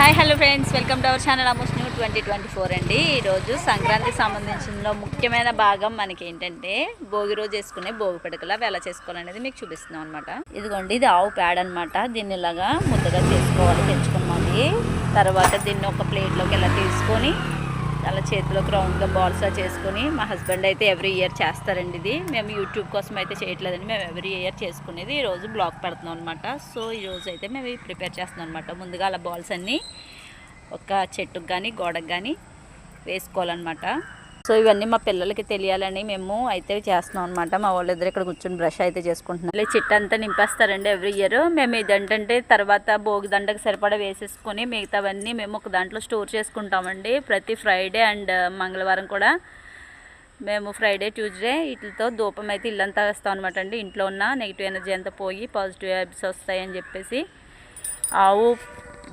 Hi hello friends. Welcome to our channel Amos new twenty twenty four అండి. ఈరోజు సంక్రాంతికి సంబంధించిన ముఖ్యమైన భాగం మనకి ఏంటంటే భోగి రోజు వేసుకునే భోగి పిడకలు. అవి ఎలా చేసుకోవాలనేది మీకు చూపిస్తున్నాం అనమాట ఇదిగోండి ఇది ఆవు ప్యాడ్ అనమాట దీన్ని ఇలాగా ముద్దగా చేసుకోవాలి తెచ్చుకున్నాం తర్వాత దీన్ని ఒక ప్లేట్లోకి ఇలా తీసుకొని అలా చేతిలోకి రౌండ్గా బాల్స్గా చేసుకుని మా హస్బెండ్ అయితే ఎవ్రీ ఇయర్ చేస్తారండి ఇది. మేము యూట్యూబ్ కోసం అయితే చేయట్లేదండి. మేము ఎవ్రీ ఇయర్ చేసుకునేది ఈరోజు బ్లాగ్ పెడుతున్నాం అనమాట సో ఈరోజు అయితే మేము ప్రిపేర్ చేస్తున్నాం అనమాట ముందుగా అలా బాల్స్ అన్నీ ఒక చెట్టుకు కానీ గోడకు కానీ వేసుకోవాలన్నమాట. సో ఇవన్నీ మా పిల్లలకి తెలియాలని మేము అయితే చేస్తున్నాం అనమాట మా వాళ్ళిద్దరు ఇక్కడ కూర్చొని బ్రష్ అయితే చేసుకుంటున్నాం చిట్ట అంతా నింపేస్తారండి ఎవ్రీ ఇయర్ మేము ఇదేంటంటే తర్వాత భోగి దండకు సరిపడా వేసేసుకొని మిగతావన్నీ మేము ఒక దాంట్లో స్టోర్ చేసుకుంటామండి. ప్రతి ఫ్రైడే అండ్ మంగళవారం కూడా మేము ఫ్రైడే ట్యూస్డే వీటితో ధూపం అయితే ఇల్లంతా వేస్తాం అనమాట అండి. ఇంట్లో ఉన్న నెగిటివ్ ఎనర్జీ అంతా పోయి పాజిటివ్ వైబ్స్ వస్తాయని చెప్పేసి ఆవు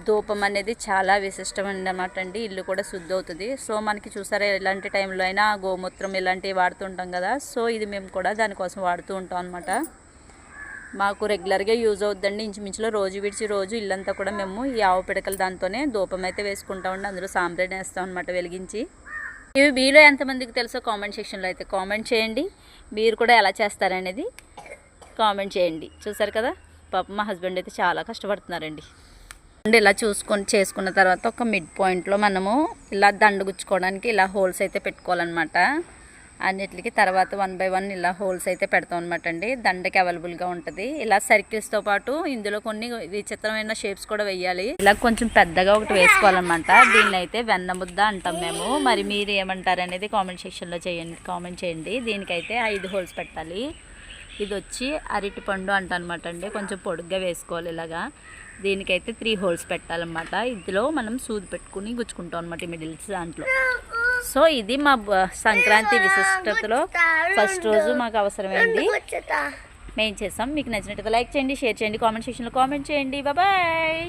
ధూపం అనేది చాలా విశిష్టమైన అన్నమాట అండి. ఇల్లు కూడా శుద్ధి అవుతుంది. సో మనకి చూసారా ఎలాంటి టైంలో అయినా గోమూత్రం ఇలాంటివి వాడుతుంటాం కదా. సో ఇది మేము కూడా దానికోసం వాడుతూ ఉంటాం అనమాట మాకు రెగ్యులర్గా యూజ్ అవుద్దండి. ఇంచుమించులో రోజు విడిచి రోజు ఇల్లంతా కూడా మేము ఈ ఆవు పిడకలు దాంతోనే ధూపం అయితే వేసుకుంటామండి అందులో సాంబ్రాణి వేస్తాం అనమాట వెలిగించి. ఇవి మీలో ఎంతమందికి తెలుసో కామెంట్ సెక్షన్లో అయితే కామెంట్ చేయండి. మీరు కూడా ఎలా చేస్తారనేది కామెంట్ చేయండి. చూసారు కదా? పాప మా హస్బెండ్ అయితే చాలా కష్టపడుతున్నారండి. అండ్ ఇలా చూసుకొని చేసుకున్న తర్వాత ఒక మిడ్ పాయింట్లో మనము ఇలా దండ గుచ్చుకోవడానికి ఇలా హోల్స్ అయితే పెట్టుకోవాలన్నమాట. అన్నిటికి తర్వాత వన్ బై వన్ ఇలా హోల్స్ అయితే పెడతాం అనమాట అండి. దండకి అవైలబుల్గా ఉంటుంది. ఇలా సర్కిల్స్తో పాటు ఇందులో కొన్ని విచిత్రమైన షేప్స్ కూడా వేయాలి. ఇలా కొంచెం పెద్దగా ఒకటి వేసుకోవాలన్నమాట. దీన్ని అయితే వెన్న ముద్ద అంటాం మేము. మరి మీరు ఏమంటారు అనేది కామెంట్ సెక్షన్లో చేయండి కామెంట్ చేయండి. దీనికైతే ఐదు హోల్స్ పెట్టాలి. ఇది వచ్చి అరటి పండు అంట అనమాట అండి. కొంచెం పొడుగ్గా వేసుకోవాలి ఇలాగా. దీనికైతే త్రీ హోల్స్ పెట్టాలన్నమాట. ఇందులో మనం సూది పెట్టుకుని గుచ్చుకుంటాం అనమాట ఈ మిడిల్స్ దాంట్లో. సో ఇది మా సంక్రాంతి విశిష్టతలో ఫస్ట్ రోజు మాకు అవసరమైంది. మేము చేసాం. మీకు నచ్చినట్టుగా లైక్ చేయండి షేర్ చేయండి కామెంట్ సెక్షన్లో కామెంట్ చేయండి. బాయ్.